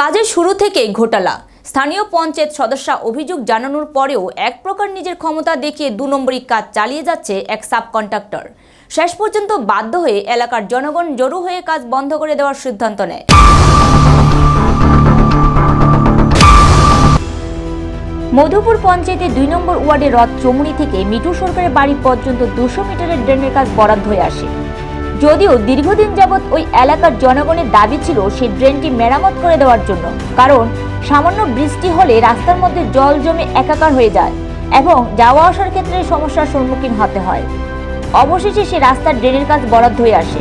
কাজের শুরু থেকেই ঘোটালা। স্থানীয় পঞ্চায়েত সদস্যা অভিযোগ জানানোর পরেও এক প্রকার নিজের ক্ষমতা দেখিয়ে দু নম্বরই কাজ চালিয়ে যাচ্ছে এক সাব কন্ট্রাক্টর শেষ পর্যন্ত বাধ্য হয়ে এলাকার জনগণ জড়ো হয়ে কাজ বন্ধ করে দেওয়ার সিদ্ধান্ত নেয়। মধুপুর পঞ্চায়েতে দুই নম্বর ওয়ার্ডের রথ চমুনি থেকে মিঠু সরকারের বাড়ি পর্যন্ত দুশো মিটারের ড্রেনের কাজ বরাদ্দ হয়ে আসে। যদিও দীর্ঘদিন যাবৎ ওই এলাকার জনগণের দাবি ছিল সেই ড্রেনটি মেরামত করে দেওয়ার জন্য। কারণ, সামান্য বৃষ্টি হলে রাস্তার মধ্যে জল জমে একাকার হয়ে যায় এবং যাওয়া আসার ক্ষেত্রে সমস্যার সম্মুখীন হতে হয়। অবশেষে সে রাস্তার ড্রেনের কাজ বরাদ্দ হয়ে আসে।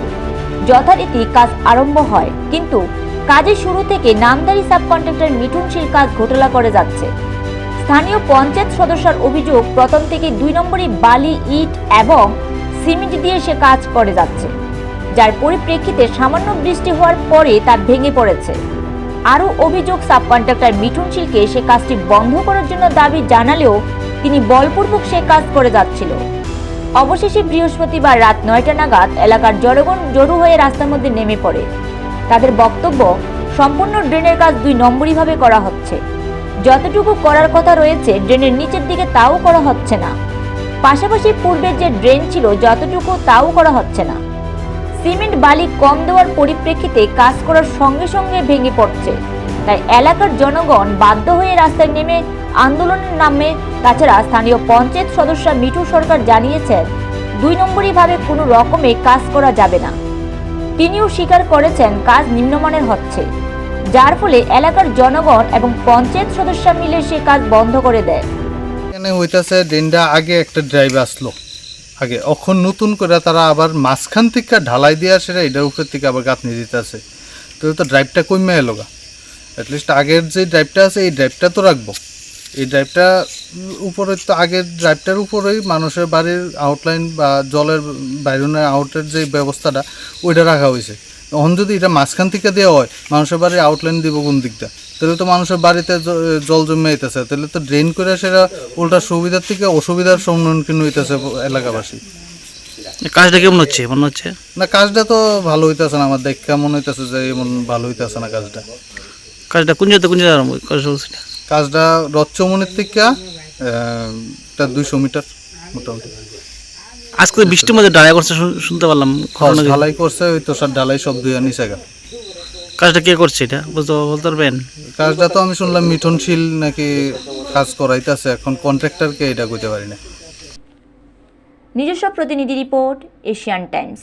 যথারীতি কাজ আরম্ভ হয়, কিন্তু কাজের শুরু থেকে নামদারি সাব কন্ট্রাক্টর মিঠুন মিঠুনশীল কাজ ঘোটালা করে যাচ্ছে। স্থানীয় পঞ্চায়েত সদস্যর অভিযোগ, প্রথম থেকে দুই নম্বরে বালি, ইট এবং সিমেন্ট দিয়ে সে কাজ করে যাচ্ছে। যার পরিপ্রেক্ষিতে সামান্য বৃষ্টি হওয়ার পরে তা ভেঙে পড়েছে। আরও অভিযোগ সাব কন্ট্রাক্টর মিঠুন শিলকে সে কাজটি বন্ধ করার জন্য দাবি জানালেও তিনি বলপূর্বক সে কাজ করে যাচ্ছিল। অবশেষে বৃহস্পতিবার রাত নয়টা নাগাদ এলাকার জনগণ জড়ো হয়ে রাস্তার মধ্যে নেমে পড়ে। তাদের বক্তব্য, সম্পূর্ণ ড্রেনের কাজ দুই নম্বরীভাবে করা হচ্ছে। যতটুকু করার কথা রয়েছে, ড্রেনের নিচের দিকে তাও করা হচ্ছে না। পাশাপাশি পূর্বের যে ড্রেন ছিল, যতটুকু তাও করা হচ্ছে না। সিমেন্ট বালি কম দেওয়ার পরিপ্রেক্ষিতে কাজ করার সঙ্গে সঙ্গে ভেঙে পড়ছে। তাই এলাকার জনগণ বাধ্য হয়ে রাস্তায় নেমে আন্দোলনের নামে তাছাড়া স্থানীয় পঞ্চায়েত সদস্য মিঠু সরকার জানিয়েছেন দুই নম্বরই ভাবে কোনো রকমে কাজ করা যাবে না। তিনিও স্বীকার করেছেন কাজ নিম্নমানের হচ্ছে। যার ফলে এলাকার জনগণ এবং পঞ্চায়েত সদস্য মিলে সে কাজ বন্ধ করে দেয়। এখানে হইতাছে ড্রেনটা আগে একটা ড্রাইভ আসলো। আগে অখন নতুন করে তারা আবার মাঝখান থেকে ঢালাই দিয়ে আসে এটার উপর থেকে আবার গাঁথনি আসে। তো তো ড্রাইভটা কমে এলো গা। অ্যাটলিস্ট আগের যে ড্রাইভটা আছে, এই ড্রাইভটা তো রাখব। এই ড্রাইভটা উপরে তো আগের ড্রাইভটার উপরেই মানুষের বাড়ির আউটলাইন বা জলের বাইরনের আউটের যে ব্যবস্থাটা, ওইটা রাখা হয়েছে। এখন যদি এটা মাঝখান থেকে দেওয়া হয় মানুষের বাড়ির আউটলাইন দিব কোন দিকটা? তাহলে তো মানুষের বাড়িতে জল জমে যেতেছে তাহলে তো ড্রেন করে সেটা উল্টা সুবিধার থেকে অসুবিধার সম্মুখীন হইতেছে এলাকাবাসী। কাজটা কেমন হচ্ছে? মনে হচ্ছে? না কাজটা তো ভালো হইতেছে না আমার দেখ কেমন হইতেছে যে এমন ভালো হইতেছে না কাজটা। কাজটা কোন জায়গাতে কোন জায়গায় আরম্ভ কাজ চলছে? কাজটা রথচমনির থেকে দুইশো মিটার মোটামুটি। আজকে বৃষ্টির মধ্যে ডালাই করছে শুনতে পারলাম ঢালাই করছে ওই তো সব ঢালাই সব দুই নিচে গা। কাজটা কে করছে এটা? বুঝতে বলতে পারবেন? কাজটা তো আমি শুনলাম মিঠনশীল নাকি কাজ করাইতেছে এখন কন্ট্রাক্টরকে এটা কইতে পারি না। নিজস্ব প্রতিনিধি রিপোর্ট এশিয়ান টাইমস।